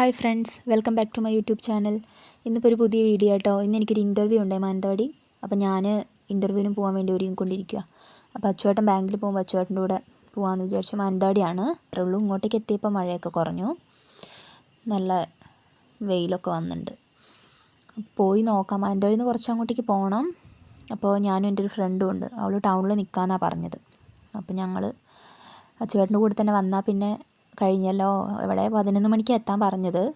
Hi friends welcome back to my YouTube channel. ഇന്നിപ്പോൾ ഒരു പുതിയ വീഡിയോ കേട്ടോ ഇന്ന് എനിക്കൊരു ഇന്റർവ്യൂ ഉണ്ട് മാനന്തവാടി. അപ്പോൾ ഞാൻ ഇന്റർവ്യൂവിന് പോകാൻ വേണ്ടി ഒരുങ്ങിക്കൊണ്ടിരിക്കുക അപ്പോൾ അച്ചുവേട്ടൻ ബാങ്കിൽ പോകുമ്പോൾ അച്ചുവേട്ടന്റെ കൂടെ പോകാമെന്ന് വിചാരിച്ചു മാനന്തവാടിയാണ്. അത്രേ ഇങ്ങോട്ടേക്ക് എത്തിയപ്പോൾ മഴയൊക്കെ കുറഞ്ഞു. നല്ല വെയിലൊക്കെ വന്നിട്ടുണ്ട് പോയി നോക്കാം. മാനന്തവാടിയിൽ നിന്ന് കുറച്ച് അങ്ങോട്ടേക്ക് പോകണം അപ്പോൾ ഞാനും എന്റെ ഒരു ഫ്രണ്ടും ഉണ്ട്. അവൾ ടൗണിൽ നിൽക്കാമെന്നാണ് പറഞ്ഞത്. അപ്പോൾ ഞങ്ങൾ അച്ചുവേട്ടന്റെ കൂടെ തന്നെ വന്നാൽ പിന്നെ കഴിഞ്ഞല്ലോ. ഇവിടെ പതിനൊന്ന് മണിക്ക് എത്താൻ പറഞ്ഞത്.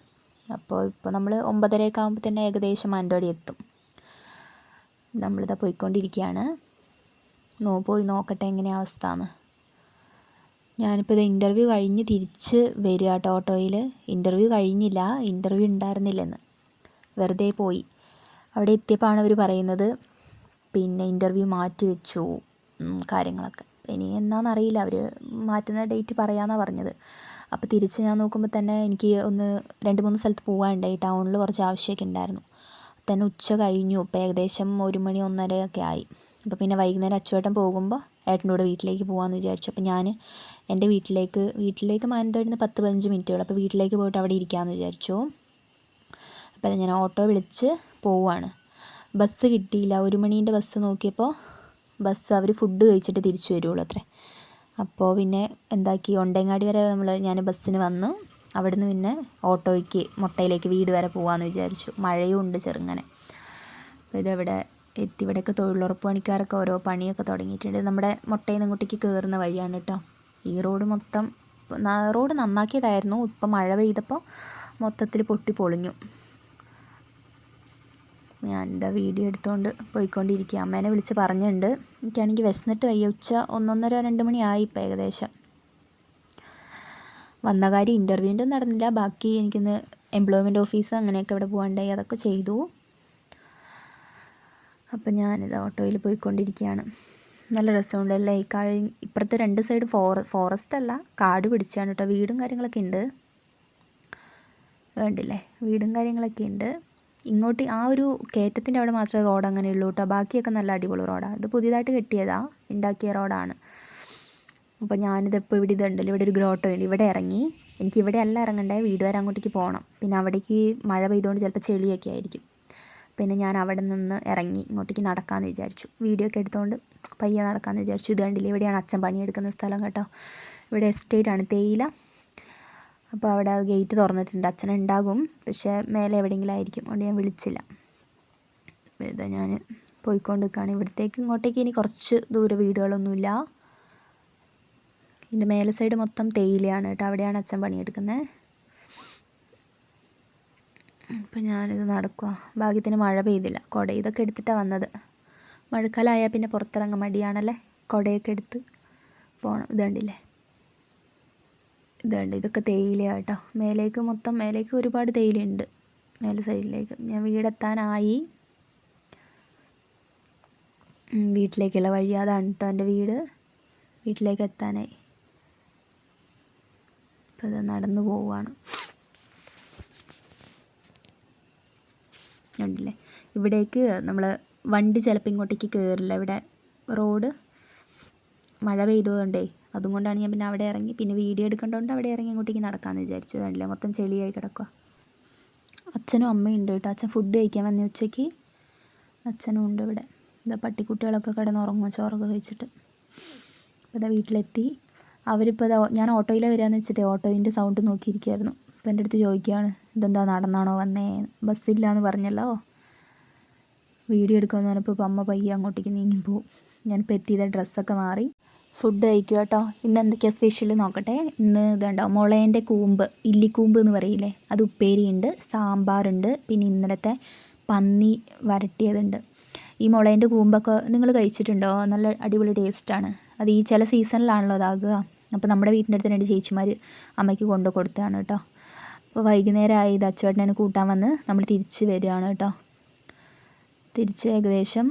അപ്പോൾ ഇപ്പോൾ നമ്മൾ ഒമ്പതരയൊക്കെ ആകുമ്പോൾ തന്നെ ഏകദേശം മാനന്തവാടി എത്തും. നമ്മളിതാ പോയിക്കൊണ്ടിരിക്കുകയാണ് നോ പോയി നോക്കട്ടെ എങ്ങനെയാ അവസ്ഥ എന്ന് ഞാനിപ്പോൾ ഇത് ഇന്റർവ്യൂ കഴിഞ്ഞ് തിരിച്ച് വരിക കേട്ടോ ഓട്ടോയിൽ ഇന്റർവ്യൂ കഴിഞ്ഞില്ല. ഇന്റർവ്യൂ ഉണ്ടായിരുന്നില്ലെന്ന്. വെറുതെ പോയി. അവിടെ എത്തിയപ്പോഴാണ് അവർ പറയുന്നത്. പിന്നെ ഇന്റർവ്യൂ മാറ്റി വെച്ചു കാര്യങ്ങളൊക്കെ. ഇനി എന്നാണെന്നറിയില്ല അവർ മാറ്റുന്ന ഡേറ്റ് പറയാമെന്നാണ് പറഞ്ഞത്. അപ്പോൾ തിരിച്ച് ഞാൻ നോക്കുമ്പോൾ തന്നെ എനിക്ക് ഒന്ന് രണ്ട് മൂന്ന് സ്ഥലത്ത് പോകാനുണ്ടായി ടൗണിൽ കുറച്ച് ആവശ്യമൊക്കെ ഉണ്ടായിരുന്നു തന്നെ ഉച്ച കഴിഞ്ഞു. ഇപ്പോൾ ഏകദേശം ഒരു മണി ഒന്നര ഒക്കെ ആയി. അപ്പോൾ പിന്നെ വൈകുന്നേരം അച്ചുവേട്ടൻ പോകുമ്പോൾ ഏട്ടന്റെ കൂടെ വീട്ടിലേക്ക് പോകാമെന്ന് വിചാരിച്ചു. അപ്പോൾ ഞാൻ എന്റെ വീട്ടിലേക്ക് വീട്ടിലേക്ക് മാനന്തവാടി നിന്ന് പത്ത് പതിനഞ്ച് മിനിറ്റുകൾ അപ്പോൾ വീട്ടിലേക്ക് പോയിട്ട് അവിടെ ഇരിക്കാമെന്ന് വിചാരിച്ചു. അപ്പോൾ ഞാൻ ഓട്ടോ വിളിച്ച് പോവുകയാണ് ബസ് കിട്ടിയില്ല. ഒരു മണീന്റെ ബസ് നോക്കിയപ്പോൾ ബസ് അവർ ഫുഡ് കഴിച്ചിട്ട് തിരിച്ചു വരുള്ളൂ അത്രേ. അപ്പോൾ പിന്നെ എന്താക്കി ഒണ്ടേങ്ങാടി വരെ നമ്മൾ ഞാൻ ബസ്സിന് വന്നു അവിടുന്ന് പിന്നെ ഓട്ടോയ്ക്ക് മുട്ടയിലേക്ക് വീട് വരെ പോകാമെന്ന് വിചാരിച്ചു. മഴയും ഉണ്ട് ചെറുങ്ങനെ. അപ്പോൾ ഇതെവിടെ എത്തി. ഇവിടെയൊക്കെ തൊഴിലുറപ്പ് പണിക്കാരൊക്കെ ഓരോ പണിയൊക്കെ തുടങ്ങിയിട്ടുണ്ട്. നമ്മുടെ മുട്ടയിൽ നിന്ന് ഇങ്ങോട്ടേക്ക് കയറുന്ന വഴിയാണ് കേട്ടോ ഈ റോഡ് മൊത്തം റോഡ് നന്നാക്കിയതായിരുന്നു. ഇപ്പം മഴ പെയ്തപ്പോൾ മൊത്തത്തിൽ പൊട്ടി പൊളിഞ്ഞു. ഞാൻ എന്താ വീഡിയോ എടുത്തുകൊണ്ട് പോയിക്കൊണ്ടിരിക്കുക അമ്മേനെ വിളിച്ച് പറഞ്ഞിട്ടുണ്ട് എനിക്കാണെങ്കിൽ വിശന്നിട്ട് വയ്യ. ഉച്ച ഒന്നൊന്നര രണ്ട് മണിയായി ഇപ്പം ഏകദേശം. വന്ന കാര്യം ഇന്റർവ്യൂവിന്റെ നടന്നില്ല. ബാക്കി എനിക്കിന്ന് എംപ്ലോയ്മെന്റ് ഓഫീസ് അങ്ങനെയൊക്കെ ഇവിടെ പോകണ്ടായി അതൊക്കെ ചെയ്തു. അപ്പം ഞാനിത് ഓട്ടോയിൽ പോയിക്കൊണ്ടിരിക്കുകയാണ് നല്ല രസമുണ്ടല്ലേ? ഈ കഴി ഇപ്പുറത്തെ രണ്ട് സൈഡ് ഫോറ ഫോറസ്റ്റ് അല്ല കാട് പിടിച്ചാണ് കേട്ടോ വീടും കാര്യങ്ങളൊക്കെ ഉണ്ട് വേണ്ടില്ലേ വീടും കാര്യങ്ങളൊക്കെ ഉണ്ട് ഇങ്ങോട്ട് ആ ഒരു കയറ്റത്തിന്റെ അവിടെ മാത്രമേ റോഡ് അങ്ങനെ ഉള്ളൂ കേട്ടോ. ബാക്കിയൊക്കെ നല്ല അടിപൊളി റോഡാണ് ഇത് പുതിയതായിട്ട് കെട്ടിയതാണ് ഉണ്ടാക്കിയ റോഡാണ്. അപ്പോൾ ഞാനിത് എപ്പോൾ ഇവിടെ ഇതുണ്ടല്ലോ. ഇവിടെ ഒരു ഗ്രോട്ടോ ഉണ്ട്. ഇവിടെ ഇറങ്ങി. എനിക്ക് ഇവിടെ അല്ല ഇറങ്ങണ്ടേ. വീട് വരെ അങ്ങോട്ടേക്ക് പോകണം. പിന്നെ അവിടേക്ക് മഴ പെയ്തുകൊണ്ട് ചിലപ്പോൾ ചെളിയൊക്കെ ആയിരിക്കും. പിന്നെ ഞാൻ അവിടെ നിന്ന് ഇറങ്ങി ഇങ്ങോട്ടേക്ക് നടക്കാമെന്ന് വിചാരിച്ചു. വീഡിയോ ഒക്കെ എടുത്തുകൊണ്ട് പയ്യെ നടക്കാമെന്ന് വിചാരിച്ചു. ഇത് ഇവിടെയാണ് അച്ഛൻ പണിയെടുക്കുന്ന സ്ഥലം കേട്ടോ. ഇവിടെ എസ്റ്റേറ്റ് ആണ്. തേയില. അപ്പോൾ അവിടെ ഗേറ്റ് തുറന്നിട്ടുണ്ട്. അച്ഛനുണ്ടാകും. പക്ഷേ മേലെ എവിടെയെങ്കിലും ആയിരിക്കും. അതുകൊണ്ട് ഞാൻ വിളിച്ചില്ല. ഇതാ ഞാൻ പോയിക്കൊണ്ട് നിൽക്കുകയാണ്. ഇവിടത്തേക്ക് ഇങ്ങോട്ടേക്ക് ഇനി കുറച്ച് ദൂരെ വീടുകളൊന്നുമില്ല. ഇതിന്റെ മേലെ സൈഡ് മൊത്തം തേയിലയാണ് കേട്ടോ. അവിടെയാണ് അച്ഛൻ പണിയെടുക്കുന്നത്. അപ്പം ഞാനിത് നടക്കുക ഭാഗ്യത്തിന് മഴ പെയ്തില്ല. കുട ഇതൊക്കെ എടുത്തിട്ടാണ് വന്നത്. മഴക്കാലമായാൽ പിന്നെ പുറത്തിറങ്ങാൻ മടിയാണല്ലേ? കുടയൊക്കെ എടുത്ത് പോകണം. ഇത് കണ്ടില്ലേ? ഇതുണ്ട്. ഇതൊക്കെ തേയിലയാണ് കേട്ടോ മേലേക്ക് മൊത്തം മേലേക്ക് ഒരുപാട് തേയിലയുണ്ട്. മേലെ സൈഡിലേക്ക്. ഞാൻ വീടെത്താനായി. വീട്ടിലേക്കുള്ള വഴി അതാണ് കേട്ടോ എന്റെ വീട്. വീട്ടിലേക്ക് എത്താനായി. അപ്പോൾ ഇത് നടന്നു പോവുകയാണ് ഉണ്ടല്ലേ ഇവിടേക്ക് നമ്മൾ വണ്ടി ചിലപ്പോൾ ഇങ്ങോട്ടേക്ക് കയറില്ല ഇവിടെ റോഡ് മഴ പെയ്തതുകൊണ്ടേ അതുകൊണ്ടാണ് ഞാൻ പിന്നെ അവിടെ ഇറങ്ങി. പിന്നെ വീഡിയോ എടുക്കേണ്ടതുകൊണ്ട് അവിടെ ഇറങ്ങി അങ്ങോട്ടേക്ക് നടക്കാമെന്ന് വിചാരിച്ചു. കണ്ടില്ലേ? മൊത്തം ചെളിയായി കിടക്കുക അച്ഛനും അമ്മയും ഉണ്ട് കേട്ടോ. അച്ഛൻ ഫുഡ് കഴിക്കാൻ വന്ന ഉച്ചയ്ക്ക്. അച്ഛനും ഉണ്ട് ഇവിടെ. ഇതാ പട്ടിക്കുട്ടികളൊക്കെ കിടന്ന് ഉറങ്ങും ചോറൊക്കെ കഴിച്ചിട്ട്. അപ്പോൾ ഇതാ വീട്ടിലെത്തി. അവരിപ്പോൾ ഇതാ ഞാൻ ഓട്ടോയിലെ വരാമെന്ന് വെച്ചിട്ട് ഓട്ടോയിന്റെ സൗണ്ട് നോക്കിയിരിക്കുകയായിരുന്നു അപ്പോൾ എന്റെ അടുത്ത് ചോദിക്കുകയാണ് ഇതെന്താ നടന്നാണോ വന്നേ? ബസ്സില്ല എന്ന് പറഞ്ഞല്ലോ? വീഡിയോ എടുക്കാമെന്ന് പറഞ്ഞപ്പോൾ ഇപ്പോൾ അമ്മ പയ്യെ അങ്ങോട്ടേക്ക് നീങ്ങിപ്പോവും ഞാനിപ്പോൾ എത്തിയത് ഡ്രസ്സൊക്കെ മാറി. ഫുഡ് കഴിക്കുക കേട്ടോ ഇന്ന് എന്തൊക്കെയാണ് സ്പെഷ്യൽ നോക്കട്ടെ? ഇന്ന് ഇതുണ്ടോ? മുളേന്റെ കൂമ്പ് ഇല്ലിക്കൂമ്പ് എന്ന് പറയില്ലേ? അത് ഉപ്പേരിയുണ്ട് സാമ്പാറുണ്ട് പിന്നെ ഇന്നലത്തെ പന്നി വരട്ടിയതുണ്ട്. ഈ മുളേന്റെ കൂമ്പൊക്കെ നിങ്ങൾ കഴിച്ചിട്ടുണ്ടോ? നല്ല അടിപൊളി ടേസ്റ്റാണ് അത് ഈ ചില സീസണിലാണല്ലോ അതാകുക അപ്പോൾ നമ്മുടെ വീട്ടിന്റെ അടുത്ത് രണ്ട് ചേച്ചിമാർ അമ്മയ്ക്ക് കൊണ്ടു കൊടുത്തതാണ് കേട്ടോ അപ്പോൾ വൈകുന്നേരമായി ഇത് അച്ചുവേട്ടനെ കൂട്ടാൻ വന്ന് നമ്മൾ തിരിച്ച് വരികയാണ് കേട്ടോ തിരിച്ച് ഏകദേശം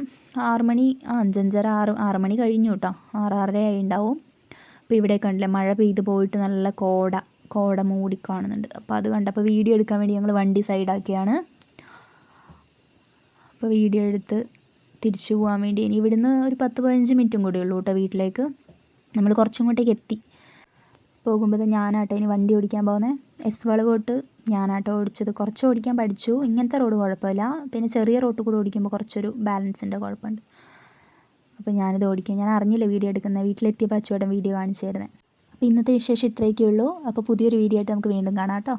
ആറ് മണി ആ അഞ്ചഞ്ചര ആറ് ആറ് മണി കഴിഞ്ഞു കേട്ടോ. ആറാറര ആയി ഉണ്ടാവും അപ്പോൾ ഇവിടെ കണ്ടില്ലേ മഴ പെയ്ത് പോയിട്ട് നല്ല കോട കോട മൂടി കാണുന്നുണ്ട്. അപ്പോൾ അത് കണ്ടപ്പോൾ വീഡിയോ എടുക്കാൻ വേണ്ടി ഞങ്ങൾ വണ്ടി സൈഡാക്കിയാണ്. അപ്പോൾ വീഡിയോ എടുത്ത് തിരിച്ചു പോകാൻ വേണ്ടി ഇനി ഇവിടുന്ന് ഒരു പത്ത് പതിനഞ്ച് മിനിറ്റും കൂടി ഉള്ളൂ കേട്ടോ വീട്ടിലേക്ക്. നമ്മൾ കുറച്ചും കൂട്ടേക്ക് എത്തി. പോകുമ്പോൾ ഞാനാട്ടോ ഇനി വണ്ടി ഓടിക്കാൻ പോകുന്നത് എസ് വളവോട്ട് ഞാനാട്ടോ ഓടിച്ചത്. കുറച്ച് ഓടിക്കാൻ പഠിച്ചു. ഇങ്ങനത്തെ റോഡ് കുഴപ്പമില്ല. പിന്നെ ചെറിയ റോട്ട് കൂടെ ഓടിക്കുമ്പോൾ കുറച്ചൊരു ബാലൻസിന്റെ കുഴപ്പമുണ്ട്. അപ്പോൾ ഞാനിത് ഓടിക്കാൻ ഞാൻ അറിഞ്ഞില്ല വീഡിയോ എടുക്കുന്നത് വീട്ടിലെത്തിയപ്പോൾ അച്ചുവേട്ടൻ വീഡിയോ കാണിച്ചു തരുന്നത് അപ്പോൾ ഇന്നത്തെ വിശേഷം ഇത്രയൊക്കെ ഉള്ളൂ അപ്പോൾ പുതിയൊരു വീഡിയോ ആയിട്ട് നമുക്ക് വീണ്ടും കാണാം കേട്ടോ.